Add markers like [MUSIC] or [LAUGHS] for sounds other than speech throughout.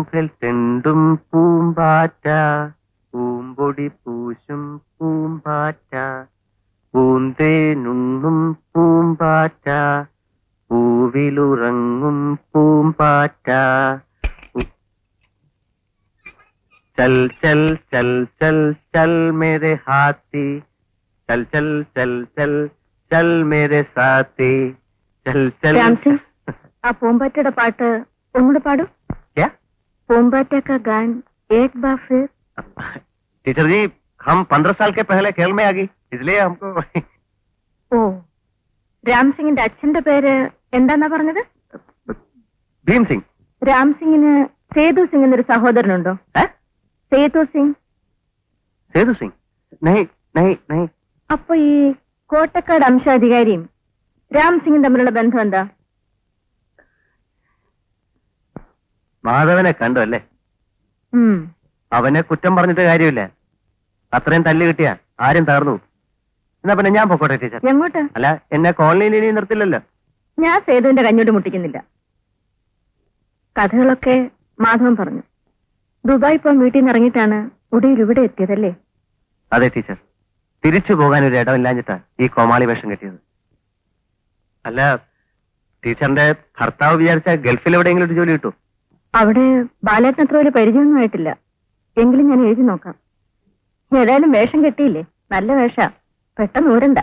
പൂവുകൾ തെണ്ടും പൂമ്പാറ്റ പൂമ്പൊടി പൂശും പൂമ്പാറ്റ പൂന്തേനുണ്ണും പൂമ്പാറ്റ പൂവിലുറങ്ങും പൂമ്പാറ്റ. പു- ചൽ ചൽ ചൽ ചൽ മേരെ ഹാത്തി ചൽ ചൽ ചൽ ചൽ ചൽ മേരെ സാത്തി ചൽ ചൽ. ആ പൂമ്പാറ്റയുടെ പാട്ട് ഒന്നുകൂടെ പാടും. क्या പൂമ്പാറ്റ का गान एक बार फिर टीचर जी हम पंद्रह साल के पहले खेल में आ गई इसलिए हमको ഓ രാംസിംഗിന്റെ അച്ഛന്റെ പേര് എന്താന്നാ പറഞ്ഞത് भीम सिंह രാംസിംഗിന് സേതു സിംഗ് എന്നൊരു സഹോദരനുണ്ടോ है സേതു സിംഗ് सेतु सिंह नहीं नहीं नहीं അപ്പൊ ഈ കോട്ടക്കാട് അംശാധികാരിയും രാംസിംഗും തമ്മിലുള്ള ബന്ധം എന്താ മാധവനെ കണ്ടു അല്ലേ. അവനെ കുറ്റം പറഞ്ഞിട്ട് കാര്യമില്ല. അത്രയും തല്ലി കിട്ടിയ ആരും തകർന്നു എന്നാ പിന്നെ ഞാൻ പൊക്കോട്ടെ ടീച്ചർ. എങ്ങോട്ട്? അല്ല എന്നെ കോളനിയിൽ ഇനി നിർത്തില്ലല്ലോ. ഞാൻ സേതുവിന്റെ കഞ്ഞോട്ട് മുട്ടിക്കുന്നില്ല. കഥകളൊക്കെ മാധവൻ പറഞ്ഞു. ദുബായ് ഇപ്പം വീട്ടിൽ നിന്ന് ഇറങ്ങിയിട്ടാണ് ഒടുവിൽ ഇവിടെ എത്തിയതല്ലേ? അതെ ടീച്ചർ. തിരിച്ചു പോകാൻ ഒരു ഇടമില്ലാഞ്ഞിട്ടാ ഈ കോമാളി വേഷം കെട്ടിയത്. അല്ല ടീച്ചറിന്റെ ഭർത്താവ് വിചാരിച്ച ഗൾഫിൽ എവിടെയെങ്കിലും ഒരു ജോലി കിട്ടും. അവിടെ ബാലേട്ടൻ അത്ര വലിയ പരിചയമൊന്നും ആയിട്ടില്ല. എങ്കിലും ഞാൻ എഴുതി നോക്കാം. ഏതായാലും വേഷം കെട്ടിയില്ലേ? നല്ല വേഷ. പെട്ടെന്ന് ഊരണ്ട.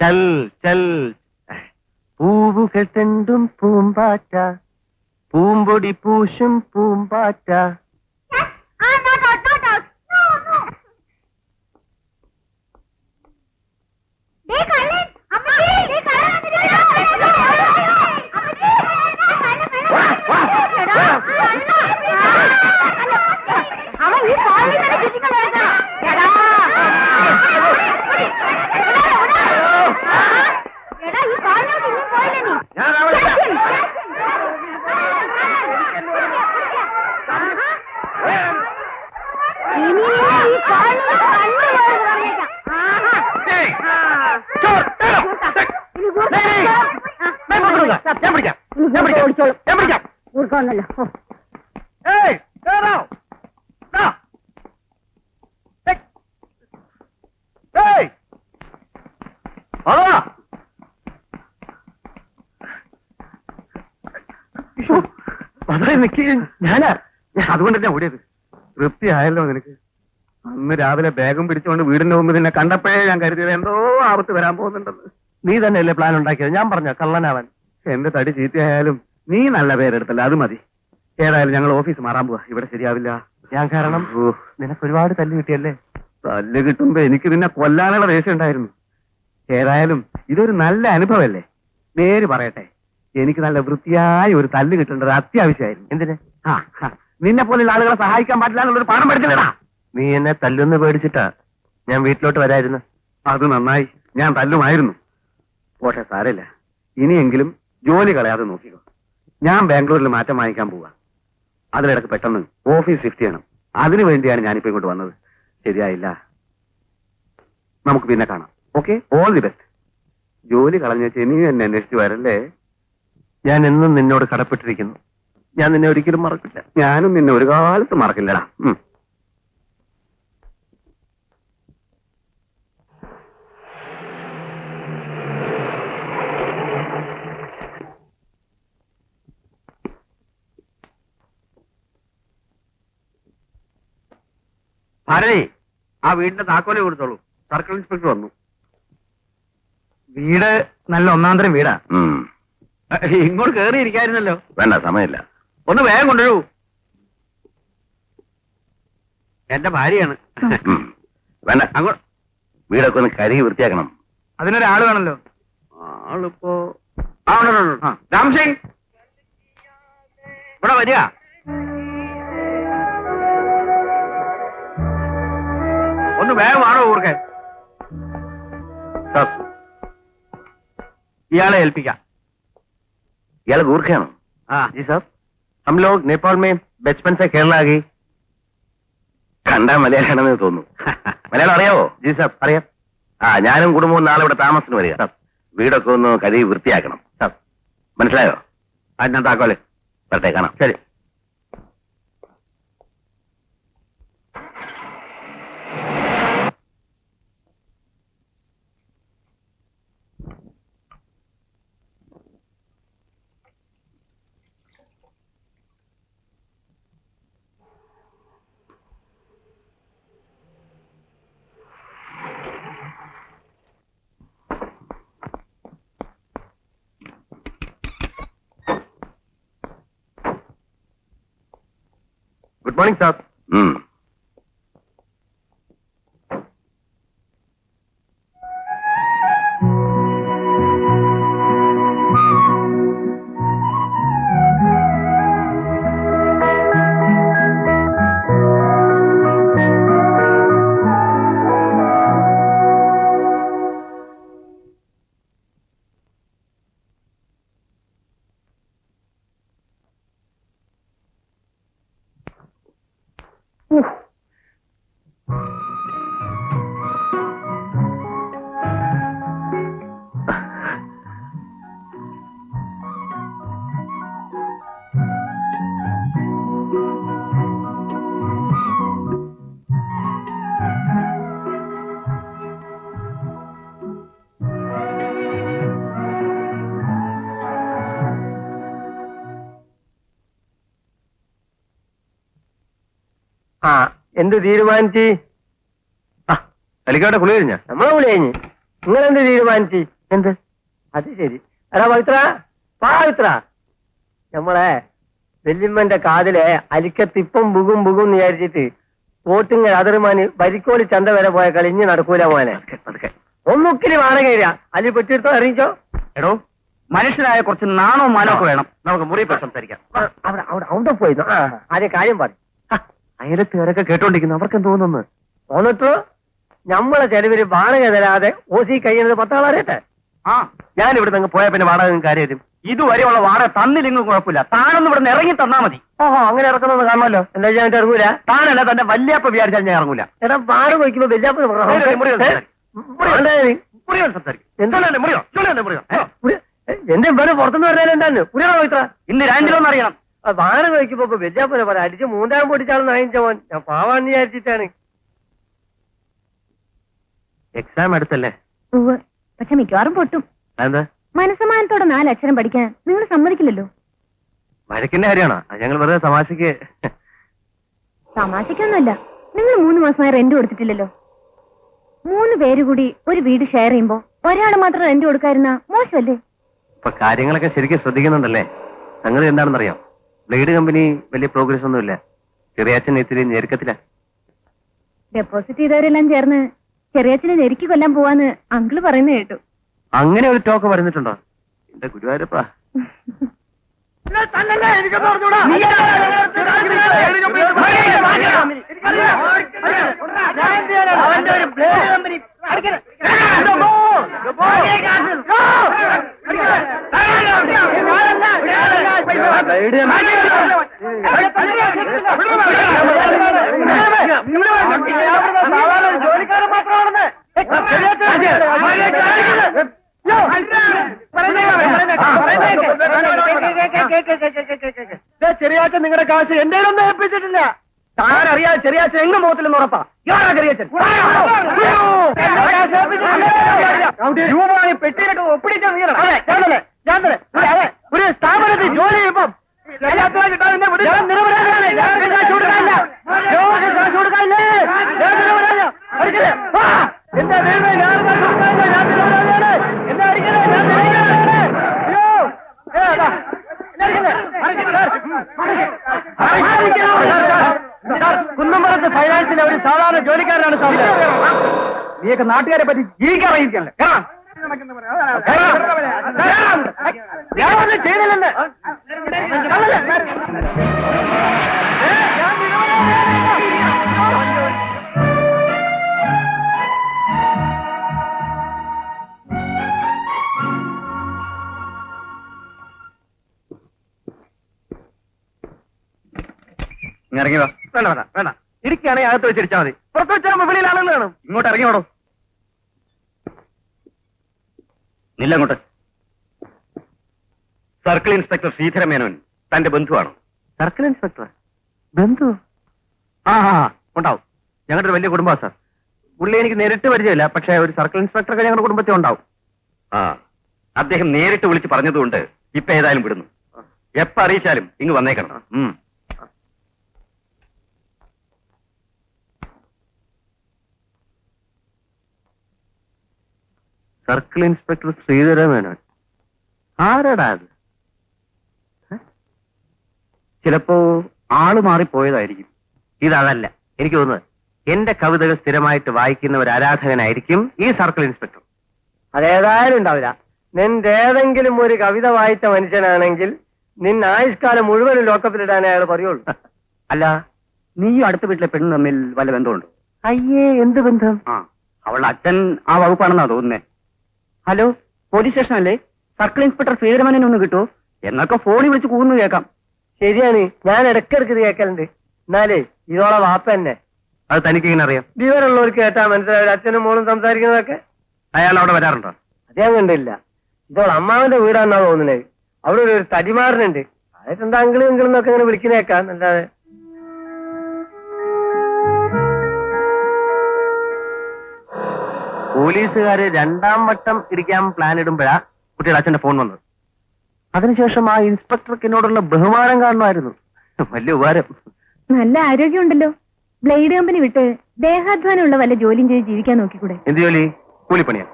ചൽ ചൽ. പൂവുകൾ തെണ്ടും പൂമ്പാറ്റ. പൂമ്പൊടി പൂശും പൂമ്പാറ്റ. Kami dari sisi. നിക്ക് ഞാനാ? ഞാൻ അതുകൊണ്ട് തന്നെ ഓടിയത്. തൃപ്തിയായല്ലോ നിനക്ക്. അന്ന് രാവിലെ ബാഗും പിടിച്ചുകൊണ്ട് വീടിന്റെ മുമ്പ് നിന്നെ കണ്ടപ്പോഴേ ഞാൻ കരുതിയത് എന്തോ ആപത്ത് വരാൻ പോകുന്നുണ്ടെന്ന്. നീ തന്നെയല്ലേ പ്ലാൻ ഉണ്ടാക്കിയത്? ഞാൻ പറഞ്ഞ കള്ളനാവൻ. എന്റെ തടി ചീത്തയായാലും നീ നല്ല പേരെടുത്തല്ല അത് മതി. ഏതായാലും ഞങ്ങൾ ഓഫീസ് മാറാൻ പോവാ. ഇവിടെ ശരിയാവില്ല. ഞാൻ കാരണം നിനക്ക് ഒരുപാട് തല്ല് കിട്ടിയല്ലേ? തല്ല് കിട്ടുമ്പോ എനിക്ക് നിന്നെ കൊല്ലാനുള്ള ദേഷ്യം ഉണ്ടായിരുന്നു. ഏതായാലും ഇതൊരു നല്ല അനുഭവമല്ലേ? നേര് പറയട്ടെ. എനിക്ക് നല്ല വൃത്തിയായ ഒരു തല്ല് കിട്ടേണ്ടത് അത്യാവശ്യമായിരുന്നു. എന്തിന്? ആ നിന്നെ പോലുള്ള ആളുകളെ സഹായിക്കാൻ പാടില്ല എന്നുള്ളൊരു പാഠം പഠിച്ചില്ലടാ. നീ എന്നെ തല്ലൊന്ന് പേടിച്ചിട്ടാ ഞാൻ വീട്ടിലോട്ട് വരായിരുന്നു. അത് നന്നായി. ഞാൻ തല്ലുമായിരുന്നു. പോട്ടെ സാരമില്ല. ഇനിയെങ്കിലും ജോലി കളയാതെ നോക്കിക്കോ. ഞാൻ ബാംഗ്ലൂരിൽ മാറ്റം വാങ്ങിക്കാൻ പോവാ. അതിലിടക്ക് പെട്ടെന്ന് ഓഫീസ് ഷിഫ്റ്റ് ചെയ്യണം. അതിനു വേണ്ടിയാണ് ഞാനിപ്പോ ഇങ്ങോട്ട് വന്നത്. ശരിയായില്ല. നമുക്ക് പിന്നെ കാണാം. ഓക്കെ? All the best. ജോലി കളഞ്ഞ നീ എന്നെ അന്വേഷിച്ചു വരല്ലേ? ഞാൻ എന്നും നിന്നോട് കടപ്പെട്ടിരിക്കുന്നു. ഞാൻ നിന്നെ ഒരിക്കലും മറക്കില്ല. ഞാനും നിന്നെ ഒരു കാലത്ത് മറക്കില്ലടാ. ഭാരതി ആ വീടിന്റെ താക്കോലെ കൊടുത്തോളൂ. സർക്കിൾ ഇൻസ്പെക്ടർ വന്നു. വീട് നല്ല ഒന്നാന്തരം വീടാ. ഇങ്ങോട്ട് കേറി ഇരിക്കായിരുന്നല്ലോ വേണ്ട സമയമില്ല. ഒന്ന് വേഗം കൊണ്ടുവരൂ. എന്റെ ഭാര്യയാണ്. വേണ്ട. അങ്ങോട്ട് വീടൊക്കെ ഒന്ന് കരുകി വൃത്തിയാക്കണം. അതിനൊരാൾ വേണല്ലോ. ആളിപ്പോ ആ രാംസിംഗ് ഇവിടെ വരിക. ഒന്ന് വേഗം ആണോ ഊർക്കെ. ഇയാളെ ഏൽപ്പിക്കാം. ഇയാൾ ഗൂർഖയാണോ. ആ. ജി ഹം ലോഗ് നേപ്പാൾ മേ ബച്പൻ സെ കേരള ആകെ കണ്ടാ മലയാളിയാണെന്ന് തോന്നുന്നു. [LAUGHS] മലയാളം അറിയാവോ? ജി സാർ അറിയാം. ആ ഞാനും കുടുംബവും നാളെ ഇവിടെ താമസത്തിന് വരിക. വീടൊക്കെ ഒന്ന് കഴുകി വൃത്തിയാക്കണം. മനസ്സിലായോ? അതിനെന്താക്കോലെ വരട്ടെ കാണാം. ശരി. Good morning, sir. Hmm. എന്ത് തീരുമാനിച്ച്? തലിക്കാട്ടെ കുളി കഴിഞ്ഞ? നമ്മളെ കുളി കഴിഞ്ഞ്. നിങ്ങൾ എന്ത് തീരുമാനിച്ച്? എന്ത്? അത് ശരി. എടാ പവിത്ര പവിത്ര. നമ്മളെ വെല്ലിമ്മന്റെ കാതിലെ അലിക്കത്തിപ്പം ബുഗും ബുഗും വിചാരിച്ചിട്ട് പോട്ടിങ്ങൽ അതിർമാന് വരിക്കോളി ചന്ത വരെ പോയ കളിഞ്ഞ് നടക്കൂല മോനെ. ഒന്നുക്കിരി വാടകയില്ല അലി പെട്ടിയെടുത്തോ അറിയിച്ചോ? എടോ മനുഷ്യനായ കുറച്ച് നാണോ മാനോ ഒക്കെ വേണം. നമുക്ക് മുറി പോയി സംസാരിക്കാം. ആ, അവിടെ അവിടെ അവിടെ പോയിരുന്നു ആ ആദ്യം കാര്യം പറ. അയലത്തുകാരൊക്കെ കേട്ടോണ്ടിരിക്കുന്നു. അവർക്ക് തോന്നുന്നു? തോന്നിട്ടു? നമ്മളെ ചെലവിൽ വാടക തരാതെ ഓസി കഴിയുന്നത് പത്താളറിയട്ടെ ആ. ഞാൻ ഇവിടെ നിന്ന് പോയാൽ പിന്നെ വാടക കാര്യം ഇതുവരെയുള്ള വാടക തന്നില്ലെങ്കിൽ കുഴപ്പമില്ല. താനൊന്നും ഇവിടെ നിന്ന് ഇറങ്ങി തന്നാ മതി. ഓഹോ അങ്ങനെ ഇറക്കുന്നത് കാണുമല്ലോ. എന്താ ഞാൻ ഇറങ്ങൂല? താനല്ല തന്റെ വല്യപ്പ വിചാരിച്ചാൽ ഞാൻ ഇറങ്ങൂല. എടാ വാടക വയ്ക്കുമ്പോ വല്യാപ്പ? എന്റെ ഇവിടെ പുറത്തുനിന്ന് പറഞ്ഞാൽ എന്താണ് പുരിയാണോ ഇത്ര? ഇന്ന് രണ്ടിലൊന്നും അറിയണം. വാടക വയ്ക്കുമ്പോ ഇപ്പൊ പറ അടിച്ച് മൂന്നാം പൊട്ടിച്ചാണെന്ന് വാങ്ങിച്ച മോൻ. ഞാൻ പാവാന്ന് വിചാരിച്ചിട്ടാണ്. എക്സാം എടുത്തല്ലേ പക്ഷെ മിക്കവാറും പൊട്ടും. എന്താ മനസ്സമാനത്തോടെ നാലക്ഷരം പഠിക്കാൻ നിങ്ങൾ സമ്മതിക്കില്ലല്ലോ. വഴക്കിന്റെ കാര്യമാണോ? ഞങ്ങൾ വെറുതെ തമാശക്ക് തമാശക്കൊന്നുമല്ല. നിങ്ങൾ മൂന്ന് മാസമായി റെന്റ് കൊടുത്തിട്ടില്ലല്ലോ. മൂന്ന് പേര് കൂടി ഒരു വീട് ഷെയർ ചെയ്യുമ്പോ ഒരാൾ മാത്രം റെന്റ് കൊടുക്കാതിരുന്ന മോശമല്ലേ? ഇപ്പൊ കാര്യങ്ങളൊക്കെ ശരിക്കും ശ്രദ്ധിക്കുന്നുണ്ടല്ലേ? സംഗതി എന്താണെന്നറിയാം ബ്ലേഡ് കമ്പനി വലിയ പ്രോഗ്രസ് ഒന്നുമില്ല ചെറിയാച്ചൻ ഇത്തിരി ഞെരുക്കത്തില. ഡെപ്പോസിറ്റ് ചെയ്തവരെല്ലാം ചേർന്ന് ചെറിയച്ഛനെ ഞെരുക്കി കൊല്ലാൻ പോവാന്ന് അങ്കിൾ പറയുന്ന കേട്ടു. അങ്ങനെ ഒരു ടോക്ക് പറഞ്ഞിട്ടുണ്ടോ? എന്റെ ഗുരുവായൂരപ്പാ? ചെറിയാച്ച നിങ്ങളുടെ കാശ് എന്റെ ഒന്നും ഏൽപ്പിച്ചിട്ടില്ല. താനറിയാ ചെറിയാച്ച എങ്ങും മുഖത്തിലും ഉറപ്പാ. ഇയാളാ ചെറിയാച്ചൻ. പെട്ടിയിലിട്ട് ഒപ്പിടിച്ച നീരണം ഞാൻ തന്നെ. ഞാൻ തന്നെ. എന്റെ ദൈവമേ, ഞാൻ കാശ് കൊടുക്കാനില്ല. ഞാൻ നിരപരാധിയാണ്. എന്നെ അടിക്കല്ലേ? ഞാൻ നിരപരാധിയാണ്. അയ്യോ! ഏ, അതാ. എന്നെ അടിക്കല്ലേ? അടിക്കല്ലേ? അടിക്കല്ലേ? സാർ, കുന്നമ്പലത്ത് ഫൈനാൻസിലെ ഒരു സാധാരണ ജോലിക്കാരനാണ് സാർ നീയൊക്കെ നാട്ടുകാരെ പറ്റി ജീവിക്കറിയിക്കല്ലേ ഞാൻ ഒന്നും ചെയ്തില്ലെന്ന് ഇരിക്കുകയാണെങ്കിൽ അകത്ത് വെച്ചിരിച്ചാൽ മതി. പുറത്ത് വെച്ചാൽ വെളിയിലാണെന്ന് കാണും. ഇങ്ങോട്ട് ഇറങ്ങി വിടും നില്ല അങ്ങോട്ട്. സർക്കിൾ ഇൻസ്പെക്ടർ ശ്രീധര മേനോൻ തന്റെ ബന്ധുവാണോ. Circle inspector? ബന്ധു? ആ ആ ഉണ്ടാവും. ഞങ്ങളുടെ ഒരു വലിയ കുടുംബമാണ് സാർ. പുള്ളി എനിക്ക് നേരിട്ട് പരിചയമില്ല പക്ഷെ ഒരു സർക്കിൾ ഇൻസ്പെക്ടർ ഒക്കെ ഞങ്ങളുടെ കുടുംബത്തിൽ ഉണ്ടാവും. ആ അദ്ദേഹം നേരിട്ട് വിളിച്ച് പറഞ്ഞതുകൊണ്ട് ഇപ്പൊ ഏതായാലും വിടുന്നു. എപ്പറിയിച്ചാലും ഇങ്ങ് വന്നേക്കണം. സർക്കിൾ ഇൻസ്പെക്ടർ ശ്രീധര മേനോൻ ആരാടാ അത്? ചിലപ്പോ ആൾ മാറിപ്പോയതായിരിക്കും. ഇതതല്ല. എനിക്ക് തോന്നുന്നത് എന്റെ കവിതകൾ സ്ഥിരമായിട്ട് വായിക്കുന്ന ഒരു ആരാധകനായിരിക്കും ഈ സർക്കിൾ ഇൻസ്പെക്ടർ. അതേതായാലും ഉണ്ടാവില്ല. നിന്റെ ഏതെങ്കിലും ഒരു കവിത വായിച്ച മനുഷ്യനാണെങ്കിൽ നിന്നെ ആയുഷ്കാലം മുഴുവനും ലോക്കപ്പിലിടാനേ അയാൾ പറയുള്ളൂ. അല്ല നീയും അടുത്ത വീട്ടിലെ പെണ്ണും തമ്മിൽ വല്ല ബന്ധമുണ്ടോ? അയ്യേ എന്ത് ബന്ധം? ആ അവളുടെ അച്ഛൻ ആ വകുപ്പാണെന്നാ തോന്നുന്നേ. ഹലോ പോലീസ് സ്റ്റേഷൻ അല്ലേ സർക്കിൾ ഇൻസ്പെക്ടർ ശ്രീധരമനെ ഒന്ന് കിട്ടുമോ എന്നൊക്കെ ഫോണിൽ വിളിച്ച് കൂന്നു കേൾക്കാം. ശരിയാണ് ഞാൻ ഇടയ്ക്കിടയ്ക്ക് ഇത് കേൾക്കലുണ്ട്. എന്നാലേ ഇതോളെ വാപ്പ തന്നെ അത് തനിക്ക് ഇങ്ങനെ അറിയാം? വിവരമുള്ളവർക്ക് കേട്ടാ മനസ്സിലാവില്ല. അച്ഛനും മോളും സംസാരിക്കുന്നതൊക്കെ? അയാൾ അവിടെ വരാറുണ്ടോ അദ്ദേഹം കണ്ടില്ല. ഇതോളെ അമ്മാവന്റെ വീടാണെന്നാ തോന്നുന്നത്. അവിടെ ഒരു തടിമാറിനുണ്ട് എന്താ അങ്കിളും ഇങ്കിളും എന്നൊക്കെ ഇങ്ങനെ വിളിക്കുന്നേക്കാം അല്ലാതെ പോലീസുകാര് രണ്ടാം വട്ടം ഇരിക്കാൻ പ്ലാൻ ഇടുമ്പോഴാ കുട്ടിയുടെ അച്ഛന്റെ ഫോൺ വന്നത്. അതിനുശേഷം ആ ഇൻസ്പെക്ടർക്ക് എന്നോടുള്ള ബഹുമാനം കാണുമായിരുന്നു. വലിയ ഉപകാരം. നല്ല ആരോഗ്യമുണ്ടല്ലോ. ബ്ലേഡ് കമ്പനി വിട്ട് ദേഹാധ്വാനമുള്ള വല്ല ജോലിയും ചെയ്ത് ജീവിക്കാൻ നോക്കിക്കൂടെ? എന്ത് ജോലി? കൂലിപ്പണിയാ.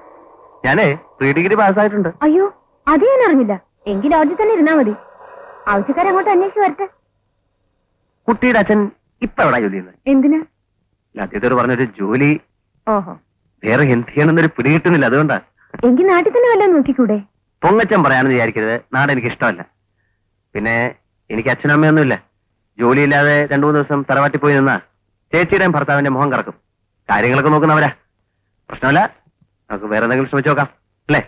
ഞാനേ പ്രീ ഡിഗ്രി പാസ്സായിട്ടുണ്ട് അയ്യോ അത് ഞാൻ അറിഞ്ഞില്ല. എങ്കിൽ അവിടെ തന്നെ ഇരുന്നാ മതി. ആവശ്യക്കാരെ അങ്ങോട്ട് അന്വേഷിച്ച് വരട്ടെ. കുട്ടിയുടെ അച്ഛൻ ഇപ്പൊ എവിടാ ജോലി ചെയ്യുന്നത്? എന്തിനാ? പറഞ്ഞൊരു ജോലി. ഓഹോ. വേറെ എന്ത് ചെയ്യണമെന്നൊരു പിടി കിട്ടുന്നില്ല അതുകൊണ്ടാ. എങ്കിൽ നാട്ടിൽ തന്നെ വല്ലതും നോക്കിക്കൂടെ? പൊങ്ങച്ചം പറയാണെന്ന് വിചാരിക്കരുത്. നാട് എനിക്ക് ഇഷ്ടമല്ല. പിന്നെ എനിക്ക് അച്ഛനമ്മയൊന്നുമില്ല ജോലിയില്ലാതെ രണ്ടു മൂന്ന് ദിവസം തറവാട്ടി പോയി നിന്നാ ചേച്ചിയുടെയും ഭർത്താവിന്റെ മുഖം കറക്കും. കാര്യങ്ങളൊക്കെ നോക്കുന്നവരാ. പ്രശ്നമല്ല. നമുക്ക് വേറെ എന്തെങ്കിലും ശ്രമിച്ചു നോക്കാം. അല്ലേ?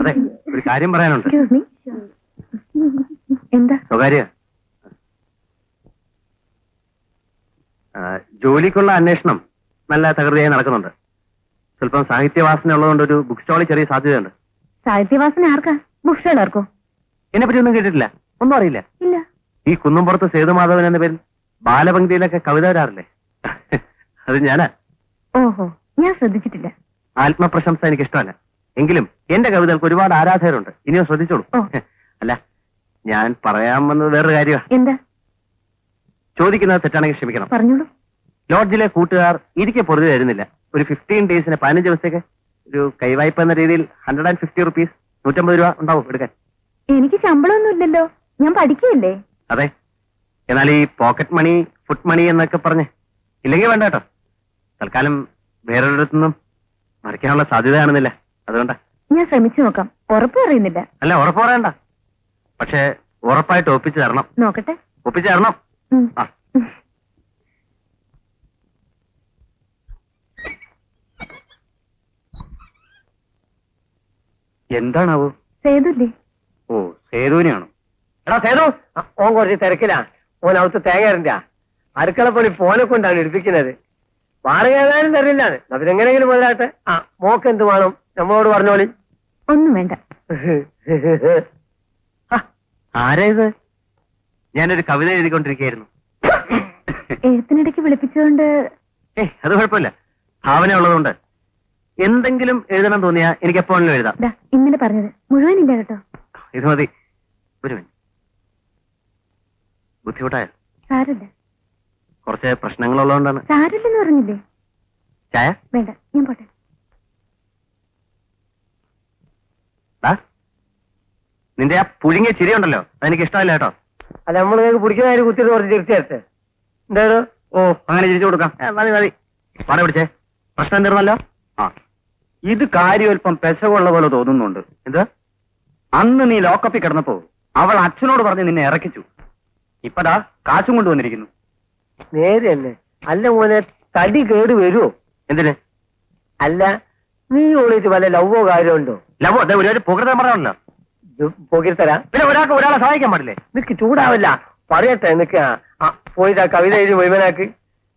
അതെ ഒരു കാര്യം പറയാനുണ്ട്. എന്താ? സ്വകാര്യ. ജോലിക്കുള്ള അന്വേഷണം നല്ല തകൃതിയായി നടക്കുന്നുണ്ട്. സ്വല്പം സാഹിത്യവാസന ഉള്ളതുകൊണ്ട് ഒരു ബുക്ക് സ്റ്റാളിൽ ചെറിയ സാധ്യതയുണ്ട്. സാഹിത്യവാസന ആർക്കാ? ബുക്ക് സ്റ്റാളാർക്കോ എന്നെ പറ്റി ഒന്നും കേട്ടിട്ടില്ല. ഒന്നും അറിയില്ല. ഇല്ല. ഈ കുന്നുംപുറത്ത് സേതുമാധവൻ എന്ന പേരിൽ ബാലപംക്തിയിലൊക്കെ കവിത വരാറില്ലേ അത് ഞാനാ. ഓഹോ ഞാൻ ശ്രദ്ധിച്ചിട്ടില്ല. ആത്മപ്രശംസ എനിക്ക് ഇഷ്ടമല്ല എങ്കിലും എന്റെ കവിതകൾക്ക് ഒരുപാട് ആരാധകരുണ്ട്. ഇനിയും ശ്രദ്ധിച്ചോളൂ. ഓ. അല്ല ഞാൻ പറയാൻ വന്നത് വേറൊരു കാര്യമാണ് എന്താ? ചോദിക്കുന്നത് തെറ്റാണെങ്കിൽ ക്ഷമിക്കണം. പറഞ്ഞോളൂ. ലോഡ്ജിലെ കൂട്ടുകാർ ഇരിക്കെ പൊറുതി തരുന്നില്ല ഒരു ഫിഫ്റ്റീൻ ഡേയ്സിന് പതിനഞ്ച് ദിവസത്തേക്ക് ഒരു കൈവായ്പ എന്ന രീതിയിൽ ഹൺഡ്രഡ് ആൻഡ് ഫിഫ്റ്റി റുപ്പീസ് നൂറ്റമ്പത് രൂപ ഉണ്ടാവും എടുക്കാൻ. എനിക്ക് ശമ്പളമൊന്നും ഇല്ലല്ലോ. ഞാൻ പഠിക്കുകയല്ലേ? അതെ. എന്നാൽ ഈ പോക്കറ്റ് മണി ഫുഡ് മണി എന്നൊക്കെ പറഞ്ഞ്. ഇല്ലെങ്കിൽ വേണ്ട കേട്ടോ. തൽക്കാലം വേറൊരിടത്തുനിന്നും മറിക്കാനുള്ള സാധ്യത കാണുന്നില്ല. അതുകൊണ്ടാ. ഞാൻ ശ്രമിച്ചു നോക്കാം. ഉറപ്പ് പറയുന്നില്ല. അല്ല ഉറപ്പ് പറയണ്ട. പക്ഷെ ഉറപ്പായിട്ട് ഒപ്പിച്ചു തരണം. നോക്കട്ടെ. ഒപ്പിച്ചു തരണം. ആ. എന്താണാവോ? സേതുല്ലേ? ഓ സേതുവിനെയാണോ? എടാ സേതു! ഓ ഓൻ കുറച്ച് തിരക്കിലാ. ഓൻ അവിടുത്തെ തേങ്ങാരന്റെ അടുക്കളപ്പണി ഫോനെ കൊണ്ടാണ് എടുപ്പിക്കുന്നത്. വാടക ഏതായാലും തരില്ല അതിനെങ്ങനെങ്കിലും മുതലാട്ടെ ആ മോക്ക് എന്ത് വേണം? നമ്മളോട് പറഞ്ഞോളി. ഒന്നും വേണ്ട. ആരേത് ആരാ ഇത്? ഞാനൊരു കവിത എഴുതിക്കൊണ്ടിരിക്കുകയായിരുന്നു. എഴുത്തിനിടയ്ക്ക് വിളിപ്പിച്ചുകൊണ്ട് ഏ അത് കുഴപ്പമില്ല. ഭാവന ഉള്ളതുകൊണ്ട്. എന്തെങ്കിലും എഴുതണം തോന്നിയാ എനിക്ക് എപ്പോഴും എഴുതാം ഇന്നലെ പറഞ്ഞത് മുഴുവനില്ല കേട്ടോ. ഇത് മതി. ഒരു മിനിറ്റ്. ബുദ്ധിമുട്ടായ? സാരല്ല കുറച്ച് പ്രശ്നങ്ങളുള്ളതുകൊണ്ടാണ്. സാരല്ലെന്ന് പറഞ്ഞില്ലേ? ചായ? വേണ്ട ഞാൻ പോട്ടെ. നിന്റെ ആ പുഴുങ്ങിയ ചിരി ഉണ്ടല്ലോ അതെനിക്ക് ഇഷ്ടമല്ല കേട്ടോ. അല്ല നമ്മൾ നിങ്ങൾക്ക് പിടിക്കുന്ന കുത്തിട്ട് കുറച്ച് തിരിച്ചു തരട്ടെ. എന്തായാലും ഓ അങ്ങനെ ചിരിച്ചു കൊടുക്കാം. ഏ, മതി മതി. പാട പിടിച്ചേ. പ്രശ്നം തീർന്നല്ലോ? ആ. ഇത് കാര്യം അല്പം പെശകുള്ള പോലെ തോന്നുന്നുണ്ട്. എന്ത്? അന്ന് നീ ലോക്കപ്പിൽ കിടന്നപ്പോ അവൾ അച്ഛനോട് പറഞ്ഞ് നിന്നെ ഇറക്കിച്ചു. ഇപ്പതാ കാശും കൊണ്ടുവന്നിരിക്കുന്നു. നേരെയല്ലേ? അല്ല മോനെ തടി കേട് വരുമോ എന്തിന്? അല്ല നീ ഓളിച്ച് വല്ല ലവോ കാര്യമുണ്ടോ ലവോ അതെ ഒരു പുകൃതം പറയാനുണ്ടോ പുകഴ്ത്തരാ പിന്നെ ഒരാൾക്ക് ഒരാളെ സഹായിക്കാൻ പാടില്ലേ? നിനക്ക് ചൂടാവില്ല. പറയട്ടെ നിനക്ക് പോയിട്ട് ആ കവിത എഴുതി മുഴുവനാക്ക്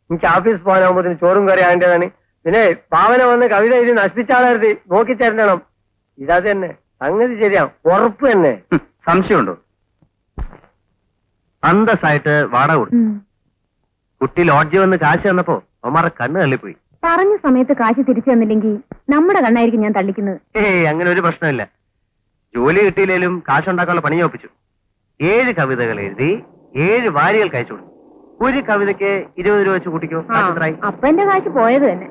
എനിക്ക് ഓഫീസ് പോകാനാകുമ്പോ ചോറും കറി ആകേണ്ടതാണ്. പിന്നെ പാവന വന്ന് കവിത എഴുതി നശിപ്പിച്ചാളരുത്. നോക്കി തരണം ഇതാ തന്നെ സംഗതി ശരിയാ. ഉറപ്പ് തന്നെ. സംശയമുണ്ടോ? അന്തസ്സായിട്ട് വാടക കൊടുത്തു. കുട്ടി ലോഡ്ജ് വന്ന് കാശ് തന്നപ്പോ ഒമാറെ കണ്ണ് തള്ളിപ്പോയി. പറഞ്ഞ സമയത്ത് കാശ് തിരിച്ചു തന്നില്ലെങ്കിൽ നമ്മുടെ കണ്ണായിരിക്കും ഞാൻ തള്ളിക്കുന്നത്. ഏയ് അങ്ങനെ ഒരു പ്രശ്നമില്ല. ജോലി കിട്ടിയില്ലേലും കാശുണ്ടാക്കാനുള്ള പണി ഒപ്പിച്ചു. ഏഴ് കവിതകൾ എഴുതി ഏഴ് വാരികൾ കഴിച്ചു കൊടുത്തു. ഒരു കവിതയ്ക്ക് ഇരുപത് രൂപ വെച്ച് കൂട്ടിക്കോ? കാശ്? അപ്പൊ എന്റെ കാശ് പോയത് തന്നെ.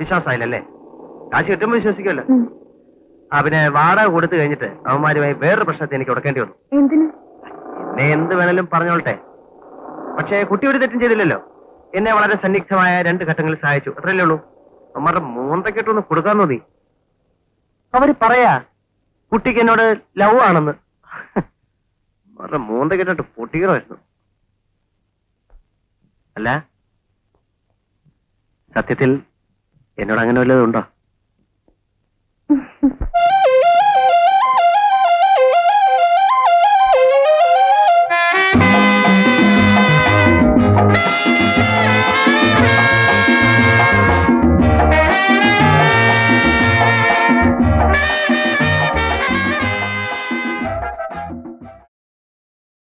വിശ്വാസമായില്ലല്ലേ? കാശ് കിട്ടുമ്പോ വിശ്വസിക്കുമല്ലോ അവനെ ആ പിന്നെ വാടക കൊടുത്തു കഴിഞ്ഞിട്ട് അവന്മാരുമായി വേറൊരു പ്രശ്നത്തെ എനിക്ക് ഉടക്കേണ്ടി വന്നു. എന്തിന്? എന്നെ എന്ത് വേണേലും പറഞ്ഞോളട്ടെ പക്ഷേ കുട്ടി ഒരു തെറ്റും ചെയ്തില്ലല്ലോ. എന്നെ വളരെ സന്നിഗ്ധമായ രണ്ട് ഘട്ടങ്ങളിൽ സഹായിച്ചു. അത്രയല്ലേ ഉള്ളൂ? അവന്മാരുടെ മൂന്തക്കെട്ടൊന്ന് കൊടുക്കാൻ തോന്നി. അവർ പറയാ കുട്ടിക്ക് എന്നോട് ലവ് ആണെന്ന്. അവരുടെ മൂന്തക്കെട്ടിട്ട് പൊട്ടിക്കണമായിരുന്നു. അല്ല സത്യത്തിൽ എന്നോട് അങ്ങനെ വല്ലതും ഉണ്ടോ?